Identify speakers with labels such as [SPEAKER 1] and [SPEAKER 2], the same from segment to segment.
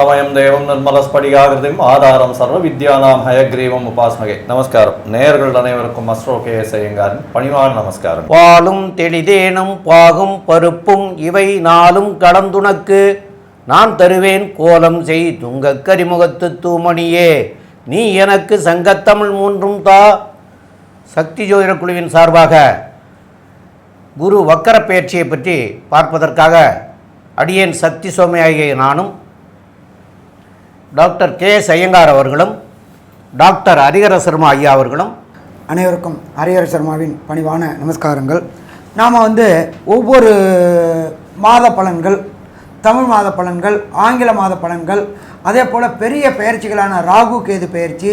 [SPEAKER 1] ஆனந்தமயம் தேவம் நிர்மலஸ்படிகாகிருதி ஆதாரம் சர்வ வித்யானாம் ஹயக்ரீவம் உபாஸ்மகை நமஸ்காரம் நேர்கள் அனைவருக்கும் அஸ்ரோ கே பணிவான் நமஸ்காரம் பாலும்
[SPEAKER 2] தெளிதேனும் பாகும் பருப்பும் இவை நாளும் கடந்துனக்கு நான் தருவேன் கோலம் செய் துங்க கரிமுகத்து தூமணியே நீ எனக்கு சங்கத்தமிழ் மூன்றும் தா சக்தி ஜோதிட குழுவின் சார்பாக குரு வக்கர பயிற்சியை பற்றி பார்ப்பதற்காக அடியேன் சக்தி சோமையாகிய நானும் டாக்டர் கே எஸ் ஐயங்கார் அவர்களும் டாக்டர் ஹரிஹர சர்மா
[SPEAKER 3] ஐயா அவர்களும் அனைவருக்கும் ஹரிஹர சர்மாவின் பணிவான நமஸ்காரங்கள் நாம் வந்து ஒவ்வொரு மாத பலன்கள் தமிழ் மாத பலன்கள் ஆங்கில மாத பலன்கள் அதே போல் பெரிய பயிற்சிகளான ராகு கேது பயிற்சி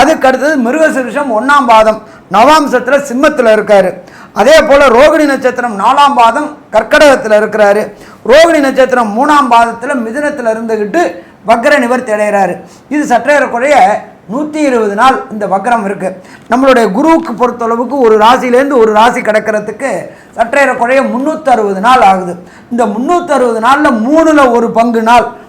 [SPEAKER 3] அதுக்கு அடுத்தது மிருகசிருஷம் ஒன்றாம் பாதம் நவாம்சத்தில் சிம்மத்தில் இருக்கார் அதே போல் ரோகிணி நட்சத்திரம் நாலாம் பாதம் கர்க்கடகத்தில் இருக்கிறாரு ரோகிணி நட்சத்திரம் மூணாம் பாதத்தில் மிதுனத்தில் இருந்துக்கிட்டு வக்ர நிவர்த்தி அடைகிறாரு இது சற்றேறக்குறைய நூற்றி இருபது நாள் இந்த வக்ரம் இருக்குது நம்மளுடைய குருவுக்கு பொறுத்தளவுக்கு ஒரு ராசிலேருந்து ஒரு ராசி கிடக்கிறதுக்கு சற்றேறக்குறைய முந்நூற்றறுபது நாள் ஆகுது இந்த முந்நூற்றறுபது நாளில் மூணில் ஒரு பங்கு நாள்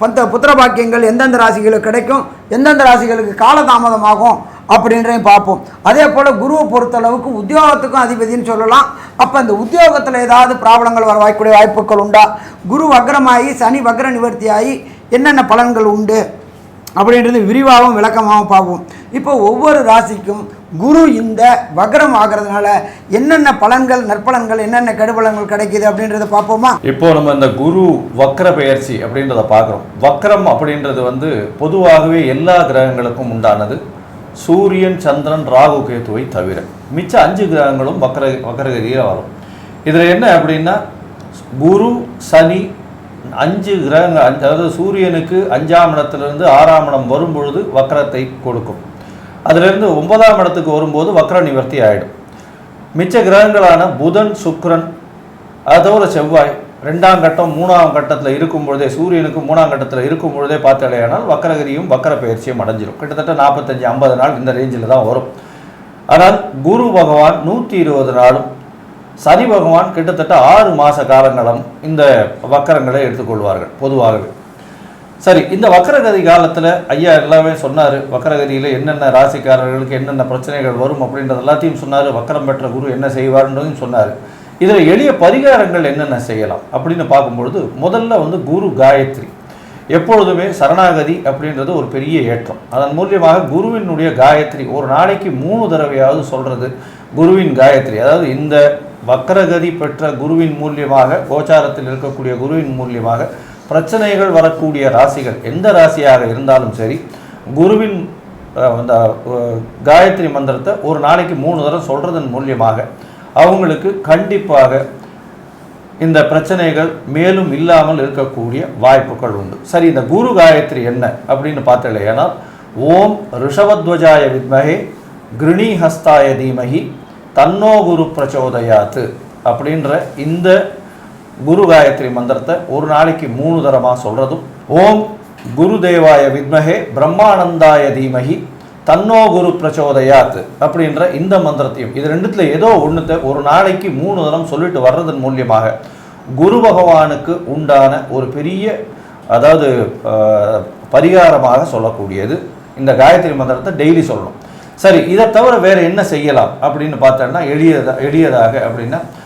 [SPEAKER 3] பந்த புத்திர பாக்கியங்கள் எந்தெந்த ராசிகளுக்கு கிடைக்கும் எந்தெந்த ராசிகளுக்கு காலதாமதமாகும் அப்படின்றையும் பார்ப்போம் அதே போல் குருவை பொறுத்தளவுக்கு உத்தியோகத்துக்கும் அதிபதினு சொல்லலாம் அப்போ அந்த உத்தியோகத்தில் ஏதாவது ப்ராப்ளங்கள் வர வாய்க்கூடிய வாய்ப்புகள் உண்டா குரு வக்ரமாகி சனி வக்ர நிவர்த்தியாகி என்னென்ன பலன்கள் உண்டு அப்படின்றது விரிவாகவும் விளக்கமாகவும் பார்ப்போம் இப்போ ஒவ்வொரு ராசிக்கும் குரு இந்த வக்ரம் ஆகிறதுனால என்னென்ன பலன்கள் நற்பலன்கள் என்னென்ன கெடுபலன்கள் கிடைக்குது அப்படின்றத பார்ப்போமா
[SPEAKER 1] இப்போ நம்ம இந்த குரு வக்ர பெயர்ச்சி அப்படின்றத பார்க்குறோம் வக்ரம் அப்படின்றது வந்து பொதுவாகவே எல்லா கிரகங்களுக்கும் உண்டானது சூரியன் சந்திரன் ராகு கேத்துவை தவிர மிச்ச அஞ்சு கிரகங்களும் வக்ர வக்ரகதியாக வரும் இதில் என்ன அப்படின்னா குரு சனி அஞ்சு கிரகங்கள் அதாவது சூரியனுக்கு அஞ்சாம் இடத்துலேருந்து ஆறாம் இடம் வரும் பொழுது வக்கரத்தை கொடுக்கும் அதிலிருந்து ஒன்பதாம் இடத்துக்கு வரும்போது வக்ர நிவர்த்தி ஆகிடும் மிச்ச கிரகங்களான புதன் சுக்ரன் அதோட செவ்வாய் ரெண்டாம் கட்டம் மூணாம் கட்டத்தில் இருக்கும் பொழுதே சூரியனுக்கு மூணாம் கட்டத்தில் இருக்கும் பொழுதே பார்த்தாலேயானால் வக்கரகிரியும் வக்கர பயிற்சியும் அடைஞ்சிடும் கிட்டத்தட்ட நாற்பத்தஞ்சு ஐம்பது நாள் இந்த ரேஞ்சில் தான் வரும் ஆனால் குரு பகவான் நூற்றி இருபது நாளும் சனி பகவான் கிட்டத்தட்ட ஆறு மாத காலங்களும் இந்த வக்கரங்களை எடுத்துக்கொள்வார்கள் பொதுவாகவே சரி இந்த வக்கரகதி காலத்தில் ஐயா எல்லாமே சொன்னார் வக்கரகதியில் என்னென்ன ராசிக்காரர்களுக்கு என்னென்ன பிரச்சனைகள் வரும் அப்படின்றது எல்லாத்தையும் சொன்னார் வக்கரம் பெற்ற குரு என்ன செய்வார்ன்றதையும் சொன்னார் இதில் எளிய பரிகாரங்கள் என்னென்ன செய்யலாம் அப்படின்னு பார்க்கும்பொழுது முதல்ல வந்து குரு காயத்ரி எப்பொழுதுமே சரணாகதி அப்படின்றது ஒரு பெரிய ஏற்றம் அதன் மூலியமாக குருவினுடைய காயத்ரி ஒரு நாளைக்கு மூணு தடவையாவது சொல்கிறது குருவின் காயத்ரி அதாவது இந்த வக்கரகதி பெற்ற குருவின் மூலியமாக கோச்சாரத்தில் இருக்கக்கூடிய குருவின் மூலியமாக பிரச்சனைகள் வரக்கூடிய ராசிகள் எந்த ராசியாக இருந்தாலும் சரி குருவின் அந்த காயத்ரி மந்திரத்தை ஒரு நாளைக்கு மூணு தடவை சொல்கிறதன் மூலியமாக அவங்களுக்கு கண்டிப்பாக இந்த பிரச்சனைகள் மேலும் இல்லாமல் இருக்கக்கூடிய வாய்ப்புகள் உண்டு சரி இந்த குரு காயத்ரி என்ன அப்படின்னு பார்த்தல ஓம் ரிஷவத்வஜாய வித்மகே கிருணி ஹஸ்தாய தீமகி தன்னோ குரு பிரச்சோதயாத்து அப்படின்ற இந்த குரு காயத்ரி மந்திரத்தை ஒரு நாளைக்கு மூணு தரமாக சொல்கிறதும் ஓம் குருதேவாய வித்மகே பிரம்மானந்தாய தீமகி தன்னோ குரு பிரச்சோதயாத் அப்படின்ற இந்த மந்திரத்தையும் இது ரெண்டுத்தில் ஏதோ ஒன்றுத்தை ஒரு நாளைக்கு மூணு தரம் சொல்லிட்டு வர்றதன் மூலியமாக குரு பகவானுக்கு உண்டான ஒரு பெரிய அதாவது பரிகாரமாக சொல்லக்கூடியது இந்த காயத்ரி மந்திரத்தை டெய்லி சொல்லணும் சரி இதை தவிர வேறு என்ன செய்யலாம் அப்படின்னு பார்த்தோன்னா எளியதா எளியதாக அப்படின்னா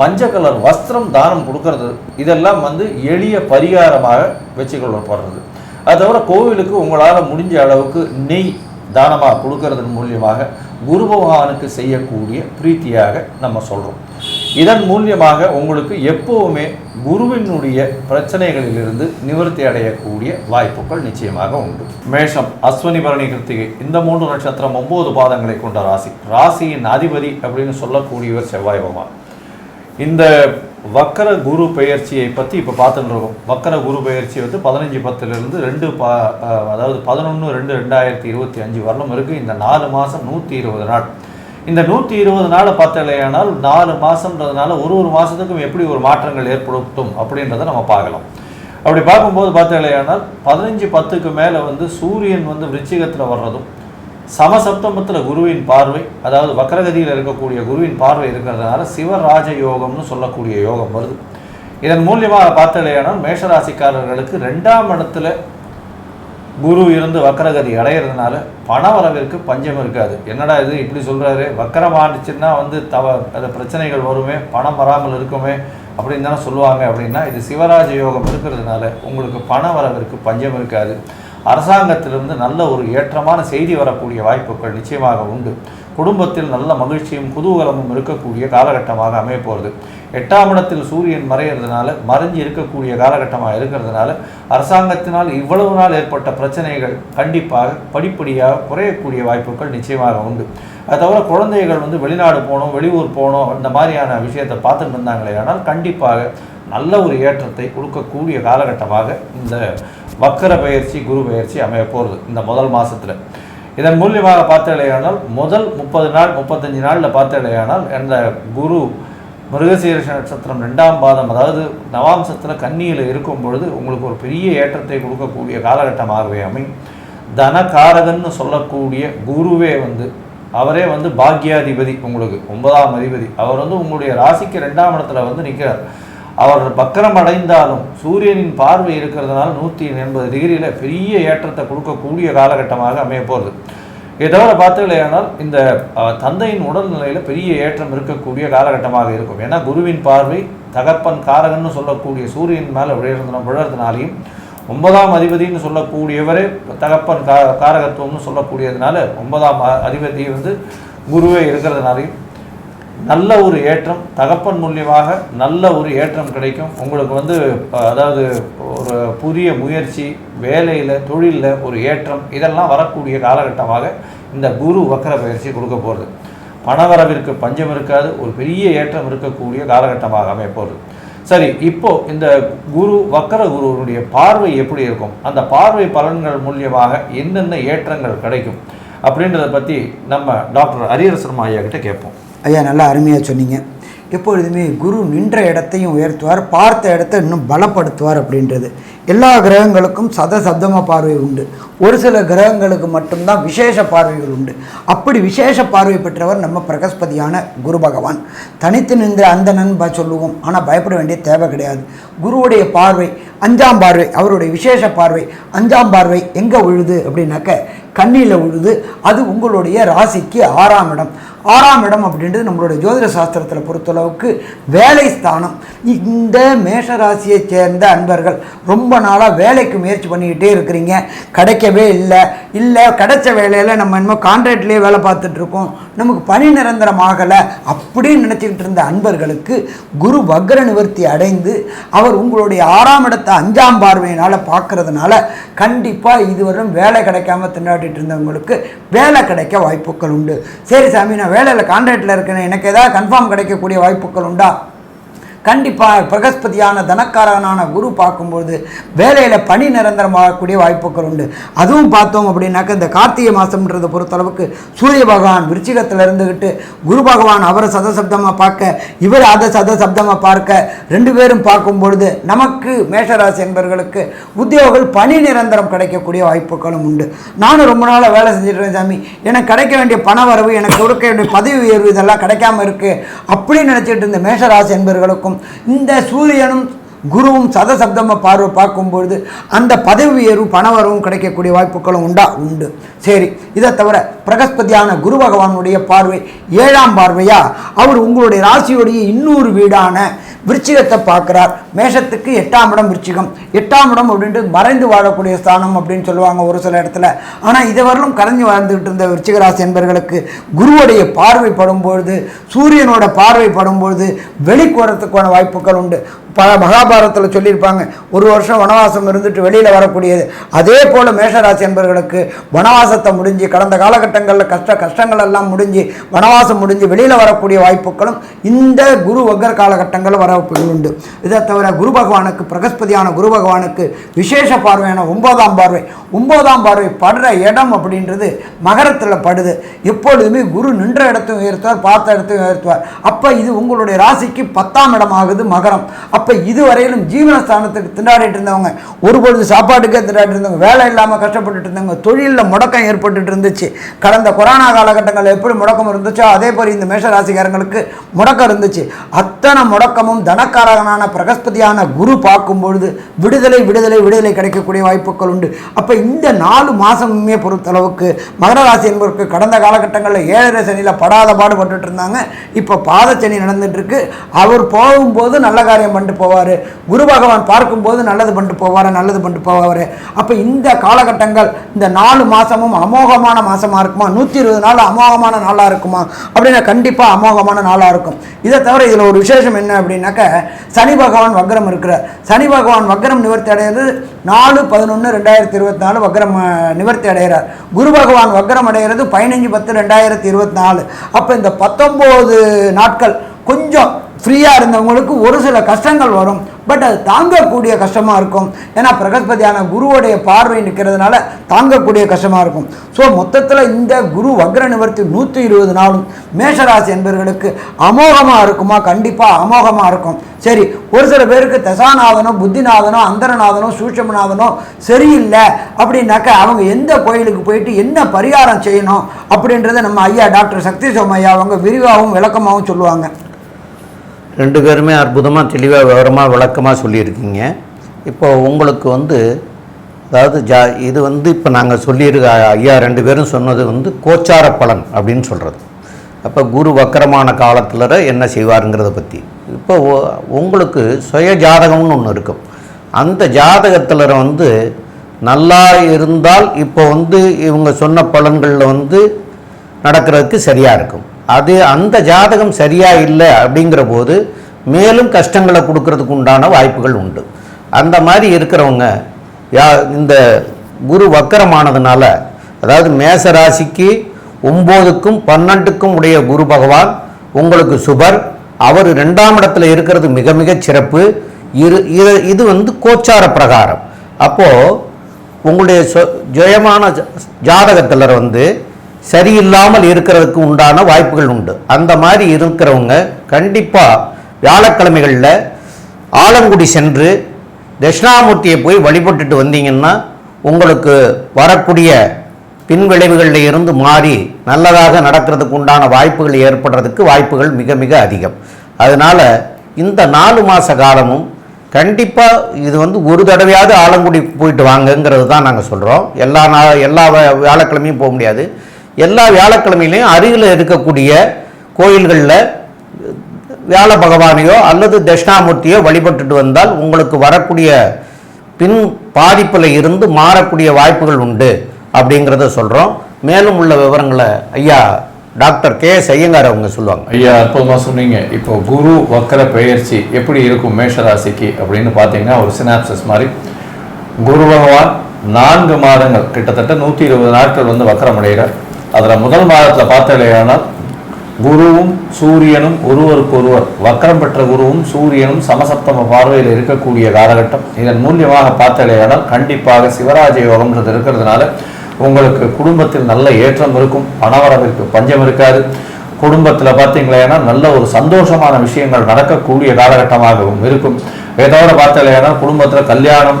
[SPEAKER 1] மஞ்சள் கலர் வஸ்திரம் தானம் கொடுக்கறது இதெல்லாம் வந்து எளிய பரிகாரமாக வச்சுக்கொள்ளப்படுறது அது தவிர கோவிலுக்கு உங்களால் முடிஞ்ச அளவுக்கு நெய் தானமாக கொடுக்கறதன் மூலியமாக குரு பகவானுக்கு செய்யக்கூடிய பிரீத்தியாக நம்ம சொல்கிறோம் இதன் மூலியமாக உங்களுக்கு எப்போவுமே குருவினுடைய பிரச்சனைகளிலிருந்து நிவர்த்தி அடையக்கூடிய வாய்ப்புகள் நிச்சயமாக உண்டு மேஷம் அஸ்வனி பரணி கிருத்திகை இந்த மூன்று நட்சத்திரம் ஒன்பது பாதங்களை கொண்ட ராசி ராசியின் அதிபதி அப்படின்னு சொல்லக்கூடியவர் செவ்வாய் பகவான் இந்த வக்கர குரு பெயர்ச்சியை பற்றி இப்போ பார்த்துட்டு இருக்கோம் வக்கர குரு பெயர்ச்சி வந்து பதினஞ்சு பத்துலேருந்து ரெண்டு பா அதாவது பதினொன்று ரெண்டு ரெண்டாயிரத்தி இருபத்தி அஞ்சு வரலும் இருக்குது இந்த நாலு மாதம் நூற்றி இருபது நாள் இந்த நூற்றி இருபது நாளை பார்த்தலையானால் நாலு மாதம்ன்றதுனால ஒரு ஒரு மாதத்துக்கும் எப்படி ஒரு மாற்றங்கள் ஏற்படுத்தும் அப்படின்றத நம்ம பார்க்கலாம் அப்படி பார்க்கும்போது பார்த்தலையானால் பதினஞ்சு பத்துக்கு மேலே வந்து சூரியன் வந்து விருச்சிகத்தில் வர்றதும் சமசப்தமத்தில் குருவின் பார்வை அதாவது வக்கரகதியில் இருக்கக்கூடிய குருவின் பார்வை இருக்கிறதுனால சிவராஜ யோகம்னு சொல்லக்கூடிய யோகம் வருது இதன் மூலியமாக இல்லையானால் மேஷராசிக்காரர்களுக்கு ரெண்டாம் இடத்துல குரு இருந்து வக்கரகதி அடையிறதுனால பண வரவிற்கு பஞ்சம் இருக்காது என்னடா இது இப்படி சொல்கிறாரு வக்கரமானுச்சுன்னா வந்து தவ அந்த பிரச்சனைகள் வருமே பணம் வராமல் இருக்குமே அப்படின்னு தானே சொல்லுவாங்க அப்படின்னா இது சிவராஜ யோகம் இருக்கிறதுனால உங்களுக்கு பண வரவிற்கு பஞ்சம் இருக்காது அரசாங்கத்திலிருந்து நல்ல ஒரு ஏற்றமான செய்தி வரக்கூடிய வாய்ப்புகள் நிச்சயமாக உண்டு குடும்பத்தில் நல்ல மகிழ்ச்சியும் குதூகலமும் இருக்கக்கூடிய காலகட்டமாக அமையப்போகிறது எட்டாம் இடத்தில் சூரியன் மறைகிறதுனால மறைஞ்சு இருக்கக்கூடிய காலகட்டமாக இருக்கிறதுனால அரசாங்கத்தினால் இவ்வளவு நாள் ஏற்பட்ட பிரச்சனைகள் கண்டிப்பாக படிப்படியாக குறையக்கூடிய வாய்ப்புகள் நிச்சயமாக உண்டு அது தவிர குழந்தைகள் வந்து வெளிநாடு போகணும் வெளியூர் போகணும் இந்த மாதிரியான விஷயத்தை பார்த்துட்டு இருந்தாங்களே ஆனால் கண்டிப்பாக நல்ல ஒரு ஏற்றத்தை கொடுக்கக்கூடிய காலகட்டமாக இந்த வக்கர பயிற்சி குரு பயிற்சி அமைய போகிறது இந்த முதல் மாதத்தில் இதன் மூலியமாக பார்த்தாலேயானால் முதல் முப்பது நாள் முப்பத்தஞ்சு நாளில் பார்த்தாலேயானால் அந்த குரு மிருகசீர நட்சத்திரம் ரெண்டாம் பாதம் அதாவது நவாம்சத்தில் கன்னியில் இருக்கும் பொழுது உங்களுக்கு ஒரு பெரிய ஏற்றத்தை கொடுக்கக்கூடிய காலகட்டமாகவே அமையும் தனகாரகன்னு சொல்லக்கூடிய குருவே வந்து அவரே வந்து பாக்யாதிபதி உங்களுக்கு ஒன்பதாம் அதிபதி அவர் வந்து உங்களுடைய ராசிக்கு ரெண்டாம் இடத்துல வந்து நிற்கிறார் அவர் பக்கரம் அடைந்தாலும் சூரியனின் பார்வை இருக்கிறதுனால நூற்றி எண்பது டிகிரியில் பெரிய ஏற்றத்தை கொடுக்கக்கூடிய காலகட்டமாக அமைய போகிறது இதை தவிர பார்த்தீங்களேனால் இந்த தந்தையின் உடல்நிலையில் பெரிய ஏற்றம் இருக்கக்கூடிய காலகட்டமாக இருக்கும் ஏன்னா குருவின் பார்வை தகப்பன் காரகன்னு சொல்லக்கூடிய சூரியன் மேலே விழுந்த விழுறதுனாலையும் ஒன்பதாம் அதிபதினு சொல்லக்கூடியவரே தகப்பன் கா காரகத்துவம்னு சொல்லக்கூடியதுனால ஒன்பதாம் அதிபதி வந்து குருவே இருக்கிறதுனாலையும் நல்ல ஒரு ஏற்றம் தகப்பன் மூலியமாக நல்ல ஒரு ஏற்றம் கிடைக்கும் உங்களுக்கு வந்து அதாவது ஒரு புதிய முயற்சி வேலையில் தொழிலில் ஒரு ஏற்றம் இதெல்லாம் வரக்கூடிய காலகட்டமாக இந்த குரு வக்கர பயிற்சி கொடுக்க போகிறது பணவரவிற்கு பஞ்சம் இருக்காது ஒரு பெரிய ஏற்றம் இருக்கக்கூடிய காலகட்டமாக அமைப்போகுது சரி இப்போது இந்த குரு வக்கர குருவனுடைய பார்வை எப்படி இருக்கும் அந்த பார்வை பலன்கள் மூலியமாக என்னென்ன ஏற்றங்கள் கிடைக்கும் அப்படின்றத பற்றி நம்ம டாக்டர் ஹரியர் ஐயா கிட்ட கேட்போம்
[SPEAKER 3] ஐயா நல்லா அருமையாக சொன்னீங்க எப்பொழுதுமே குரு நின்ற இடத்தையும் உயர்த்துவார் பார்த்த இடத்த இன்னும் பலப்படுத்துவார் அப்படின்றது எல்லா கிரகங்களுக்கும் சத சப்தமாக பார்வை உண்டு ஒரு சில கிரகங்களுக்கு மட்டும்தான் விசேஷ பார்வைகள் உண்டு அப்படி விசேஷ பார்வை பெற்றவர் நம்ம பிரகஸ்பதியான குரு பகவான் தனித்து நின்ற அந்த நண்பா சொல்லுவோம் ஆனால் பயப்பட வேண்டிய தேவை கிடையாது குருவுடைய பார்வை அஞ்சாம் பார்வை அவருடைய விசேஷ பார்வை அஞ்சாம் பார்வை எங்கே உழுது அப்படின்னாக்க கண்ணியில் உழுது அது உங்களுடைய ராசிக்கு ஆறாம் இடம் ஆறாம் இடம் அப்படின்றது நம்மளுடைய ஜோதிட சாஸ்திரத்தில் பொறுத்தளவுக்கு வேலை ஸ்தானம் இந்த மேஷ ராசியை சேர்ந்த அன்பர்கள் ரொம்ப நாளாக வேலைக்கு முயற்சி பண்ணிக்கிட்டே இருக்கிறீங்க கிடைக்கவே இல்லை இல்லை கிடைச்ச வேலையில் நம்ம இன்னமும் கான்ட்ராக்ட்லேயே வேலை பார்த்துட்ருக்கோம் நமக்கு பணி நிரந்தரமாகலை அப்படின்னு நினச்சிக்கிட்டு இருந்த அன்பர்களுக்கு குரு வக்ர நிவர்த்தி அடைந்து அவர் உங்களுடைய ஆறாம் இடத்தை அஞ்சாம் பார்வையினால் பார்க்கறதுனால கண்டிப்பாக இதுவரையும் வேலை கிடைக்காம திண்டாடி போராடிட்டு இருந்தவங்களுக்கு வேலை கிடைக்க வாய்ப்புகள் உண்டு சரி சாமி நான் வேலையில் கான்ட்ராக்டில் இருக்கிறேன் எனக்கு ஏதாவது கன்ஃபார்ம் கிடைக்கக்கூடிய வாய்ப்புகள் உண்டா கண்டிப்பாக பிரகஸ்பதியான தனக்காரனான குரு பார்க்கும்பொழுது வேலையில் பணி நிரந்தரமாகக்கூடிய வாய்ப்புகள் உண்டு அதுவும் பார்த்தோம் அப்படின்னாக்க இந்த கார்த்திகை மாதம்ன்றதை பொறுத்தளவுக்கு சூரிய பகவான் விருச்சிகத்தில் இருந்துக்கிட்டு குரு பகவான் அவரை சதசப்தமாக பார்க்க இவர் அதை சதசப்தமாக பார்க்க ரெண்டு பேரும் பார்க்கும் பொழுது நமக்கு மேஷராசி என்பவர்களுக்கு உத்தியோகங்கள் பணி நிரந்தரம் கிடைக்கக்கூடிய வாய்ப்புகளும் உண்டு நானும் ரொம்ப நாளாக வேலை செஞ்சுட்டு சாமி எனக்கு கிடைக்க வேண்டிய பண வரவு எனக்கு கொடுக்க வேண்டிய பதவி உயர்வு இதெல்லாம் கிடைக்காம இருக்குது அப்படின்னு நினச்சிட்டு இருந்த மேஷராசி என்பவர்களுக்கும் பார்க்கும் இந்த சூரியனும் குருவும் சதசப்தமாக பார்வை பார்க்கும்பொழுது அந்த பதவி உயர்வு பணவரவும் கிடைக்கக்கூடிய வாய்ப்புகளும் உண்டா உண்டு சரி இதை தவிர பிரகஸ்பதியான குரு பகவானுடைய பார்வை ஏழாம் பார்வையா அவர் உங்களுடைய ராசியுடைய இன்னொரு வீடான விருச்சிகத்தை பார்க்குறார் மேஷத்துக்கு எட்டாம் இடம் விருச்சிகம் எட்டாம் இடம் அப்படின்ட்டு மறைந்து வாழக்கூடிய ஸ்தானம் அப்படின்னு சொல்லுவாங்க ஒரு சில இடத்துல ஆனால் இதுவரையிலும் கரைஞ்சி வாழ்ந்துகிட்டு இருந்த விருச்சிகராசி என்பர்களுக்கு குருவுடைய பார்வை படும்பொழுது சூரியனோட பார்வை படும்பொழுது வெளிக்கோரத்துக்கான வாய்ப்புகள் உண்டு பல மகாபாரதத்தில் சொல்லியிருப்பாங்க ஒரு வருஷம் வனவாசம் இருந்துட்டு வெளியில் வரக்கூடியது அதே போல் மேஷராசி என்பர்களுக்கு வனவாசத்தை முடிஞ்சு கடந்த காலகட்டங்களில் கஷ்ட கஷ்டங்கள் எல்லாம் முடிஞ்சு வனவாசம் முடிஞ்சு வெளியில் வரக்கூடிய வாய்ப்புகளும் இந்த குரு வக்கர் காலகட்டங்களில் வரப்புகள் உண்டு இதை தவிர தவிர குரு பகவானுக்கு பிரகஸ்பதியான குரு பகவானுக்கு விசேஷ பார்வையான ஒம்போதாம் பார்வை ஒம்போதாம் பார்வை படுற இடம் அப்படின்றது மகரத்தில் படுது எப்பொழுதுமே குரு நின்ற இடத்தையும் உயர்த்துவார் பார்த்த இடத்தையும் உயர்த்துவார் அப்போ இது உங்களுடைய ராசிக்கு பத்தாம் இடமாகுது மகரம் அப்போ இதுவரையிலும் ஜீவனஸ்தானத்துக்கு திண்டாடிட்டு இருந்தவங்க ஒரு பொழுது சாப்பாட்டுக்கே திண்டாடி இருந்தவங்க வேலை இல்லாமல் கஷ்டப்பட்டுட்டு இருந்தவங்க தொழிலில் முடக்கம் ஏற்பட்டுட்டு இருந்துச்சு கடந்த கொரோனா காலகட்டங்களில் எப்படி முடக்கம் இருந்துச்சோ அதே போல் இந்த மேஷ முடக்கம் இருந்துச்சு அத்தனை முடக்கமும் தனக்காரகனான பிரகஸ்பதி சரஸ்வதியான குரு பார்க்கும் பொழுது விடுதலை விடுதலை விடுதலை கிடைக்கக்கூடிய வாய்ப்புகள் உண்டு அப்போ இந்த நாலு மாதமுமே பொறுத்தளவுக்கு மகர ராசி என்பவருக்கு கடந்த காலகட்டங்களில் ஏழரை சனியில் படாத பாடுபட்டு இருந்தாங்க இப்போ பாதச்சனி நடந்துட்டுருக்கு அவர் போகும்போது நல்ல காரியம் பண்ணிட்டு போவார் குரு பகவான் பார்க்கும்போது நல்லது பண்ணிட்டு போவார் நல்லது பண்ணிட்டு போவார் அப்போ இந்த காலகட்டங்கள் இந்த நாலு மாதமும் அமோகமான மாதமாக இருக்குமா நூற்றி இருபது நாள் அமோகமான நாளாக இருக்குமா அப்படின்னா கண்டிப்பாக அமோகமான நாளாக இருக்கும் இதை தவிர இதில் ஒரு விசேஷம் என்ன அப்படின்னாக்க சனி பகவான் வக்ரம் இருக்கிறார் சனி பகவான் வக்ரம் நிவர்த்தி அடைகிறது நாலு பதினொன்று ரெண்டாயிரத்தி இருபத்தி நாலு வக்ரம் நிவர்த்தி அடைகிறார் குரு பகவான் வக்ரம் அடைகிறது பதினஞ்சு பத்து ரெண்டாயிரத்தி இருபத்தி நாலு அப்போ இந்த பத்தொம்போது நாட்கள் கொஞ்சம் ஃப்ரீயாக இருந்தவங்களுக்கு ஒரு சில கஷ்டங்கள் வரும் பட் அது தாங்கக்கூடிய கஷ்டமாக இருக்கும் ஏன்னா பிரகஸ்பதியான குருவோடைய பார்வை நிற்கிறதுனால தாங்கக்கூடிய கஷ்டமாக இருக்கும் ஸோ மொத்தத்தில் இந்த குரு வக்ர நிவர்த்தி நூற்றி இருபது நாளும் மேஷராசி என்பவர்களுக்கு அமோகமாக இருக்குமா கண்டிப்பாக அமோகமாக இருக்கும் சரி ஒரு சில பேருக்கு தசாநாதனோ புத்திநாதனோ அந்தரநாதனோ சூட்சமநாதனோ சரியில்லை அப்படின்னாக்க அவங்க எந்த கோயிலுக்கு போயிட்டு என்ன பரிகாரம் செய்யணும் அப்படின்றத நம்ம ஐயா டாக்டர் சக்தி சோமையா அவங்க விரிவாகவும் விளக்கமாகவும் சொல்லுவாங்க
[SPEAKER 2] ரெண்டு பேருமே அற்புதமாக தெளிவாக விவரமாக விளக்கமாக சொல்லியிருக்கீங்க இப்போ உங்களுக்கு வந்து அதாவது ஜா இது வந்து இப்போ நாங்கள் சொல்லியிருக்க ஐயா ரெண்டு பேரும் சொன்னது வந்து கோச்சார பலன் அப்படின்னு சொல்கிறது அப்போ குரு வக்கரமான காலத்தில் என்ன செய்வாருங்கிறத பற்றி இப்போ உங்களுக்கு சுய ஜாதகம்னு ஒன்று இருக்கும் அந்த ஜாதகத்தில் வந்து நல்லா இருந்தால் இப்போ வந்து இவங்க சொன்ன பலன்களில் வந்து நடக்கிறதுக்கு சரியாக இருக்கும் அது அந்த ஜாதகம் சரியாக இல்லை அப்படிங்கிற போது மேலும் கஷ்டங்களை கொடுக்கறதுக்கு உண்டான வாய்ப்புகள் உண்டு அந்த மாதிரி இருக்கிறவங்க யா இந்த குரு வக்கரமானதுனால அதாவது மேச ராசிக்கு ஒம்போதுக்கும் பன்னெண்டுக்கும் உடைய குரு பகவான் உங்களுக்கு சுபர் அவர் ரெண்டாம் இடத்துல இருக்கிறது மிக மிக சிறப்பு இரு இது இது வந்து கோச்சார பிரகாரம் அப்போது உங்களுடைய சொ ஜெயமான ஜாதகத்தில் வந்து சரியில்லாமல் இருக்கிறதுக்கு உண்டான வாய்ப்புகள் உண்டு அந்த மாதிரி இருக்கிறவங்க கண்டிப்பாக வியாழக்கிழமைகளில் ஆலங்குடி சென்று தட்சிணாமூர்த்தியை போய் வழிபட்டுட்டு வந்தீங்கன்னா உங்களுக்கு வரக்கூடிய பின்விளைவுகளில் இருந்து மாறி நல்லதாக நடக்கிறதுக்கு உண்டான வாய்ப்புகள் ஏற்படுறதுக்கு வாய்ப்புகள் மிக மிக அதிகம் அதனால் இந்த நாலு மாத காலமும் கண்டிப்பாக இது வந்து ஒரு தடவையாவது ஆலங்குடி போயிட்டு வாங்கங்கிறது தான் நாங்கள் சொல்கிறோம் எல்லா நா எல்லா வியாழக்கிழமையும் போக முடியாது எல்லா வியாழக்கிழமையிலையும் அருகில் இருக்கக்கூடிய கோயில்களில் வியாழ பகவானையோ அல்லது தட்சிணாமூர்த்தியோ வழிபட்டுட்டு வந்தால் உங்களுக்கு வரக்கூடிய பின் பாதிப்பில் இருந்து மாறக்கூடிய வாய்ப்புகள் உண்டு அப்படிங்கிறத சொல்கிறோம் மேலும் உள்ள
[SPEAKER 1] விவரங்களை ஐயா டாக்டர் கே செய்யங்கார் அவங்க சொல்லுவாங்க ஐயா அற்புதமாக சொன்னீங்க இப்போ குரு வக்கர பெயர்ச்சி எப்படி இருக்கும் மேஷராசிக்கு அப்படின்னு பார்த்தீங்கன்னா ஒரு சினாப்சஸ் மாதிரி குரு பகவான் நான்கு மாதங்கள் கிட்டத்தட்ட நூற்றி இருபது நாட்கள் வந்து வக்கரம் அடைகிறார் அதில் முதல் மாதத்தில் பார்த்தாலேயானால் குருவும் சூரியனும் ஒருவருக்கு ஒருவர் வக்கரம் பெற்ற குருவும் சூரியனும் சமசப்தம பார்வையில் இருக்கக்கூடிய காலகட்டம் இதன் மூலியமாக பார்த்தாலேயானால் கண்டிப்பாக சிவராஜ யோகம்ன்றது இருக்கிறதுனால உங்களுக்கு குடும்பத்தில் நல்ல ஏற்றம் இருக்கும் பணவரவிற்கு பஞ்சம் இருக்காது குடும்பத்தில் பார்த்தீங்களேன்னா நல்ல ஒரு சந்தோஷமான விஷயங்கள் நடக்கக்கூடிய காலகட்டமாகவும் இருக்கும் இதோட பார்த்தாலேயானால் குடும்பத்தில் கல்யாணம்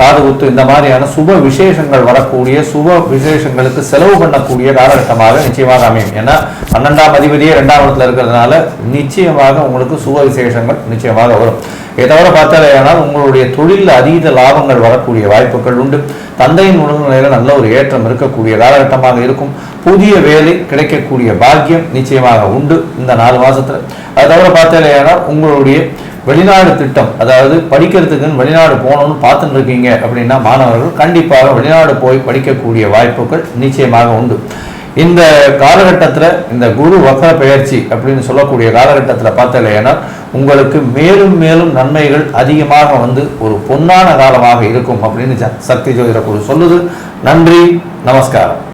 [SPEAKER 1] காது குத்து இந்த மாதிரியான சுப விசேஷங்கள் வரக்கூடிய சுப விசேஷங்களுக்கு செலவு பண்ணக்கூடிய காலகட்டமாக நிச்சயமாக அமையும் ஏன்னா பன்னெண்டாம் அதிபதியே ரெண்டாம் இடத்துல இருக்கிறதுனால நிச்சயமாக உங்களுக்கு சுப விசேஷங்கள் நிச்சயமாக வரும் இதை தவிர பார்த்தாலேயானால் உங்களுடைய தொழில் அதீத லாபங்கள் வரக்கூடிய வாய்ப்புகள் உண்டு தந்தையின் உடல்நிலையில் நல்ல ஒரு ஏற்றம் இருக்கக்கூடிய காலகட்டமாக இருக்கும் புதிய வேலை கிடைக்கக்கூடிய பாக்கியம் நிச்சயமாக உண்டு இந்த நாலு மாதத்தில் அது தவிர பார்த்தாலேயானால் உங்களுடைய வெளிநாடு திட்டம் அதாவது படிக்கிறதுக்குன்னு வெளிநாடு போகணும்னு பார்த்துட்டு இருக்கீங்க அப்படின்னா மாணவர்கள் கண்டிப்பாக வெளிநாடு போய் படிக்கக்கூடிய வாய்ப்புகள் நிச்சயமாக உண்டு இந்த காலகட்டத்தில் இந்த குரு வக்கர பயிற்சி அப்படின்னு சொல்லக்கூடிய காலகட்டத்தில் பார்த்தலையானா உங்களுக்கு மேலும் மேலும் நன்மைகள் அதிகமாக வந்து ஒரு பொன்னான காலமாக இருக்கும் அப்படின்னு சக்தி ஜோதிட குழு சொல்லுது நன்றி நமஸ்காரம்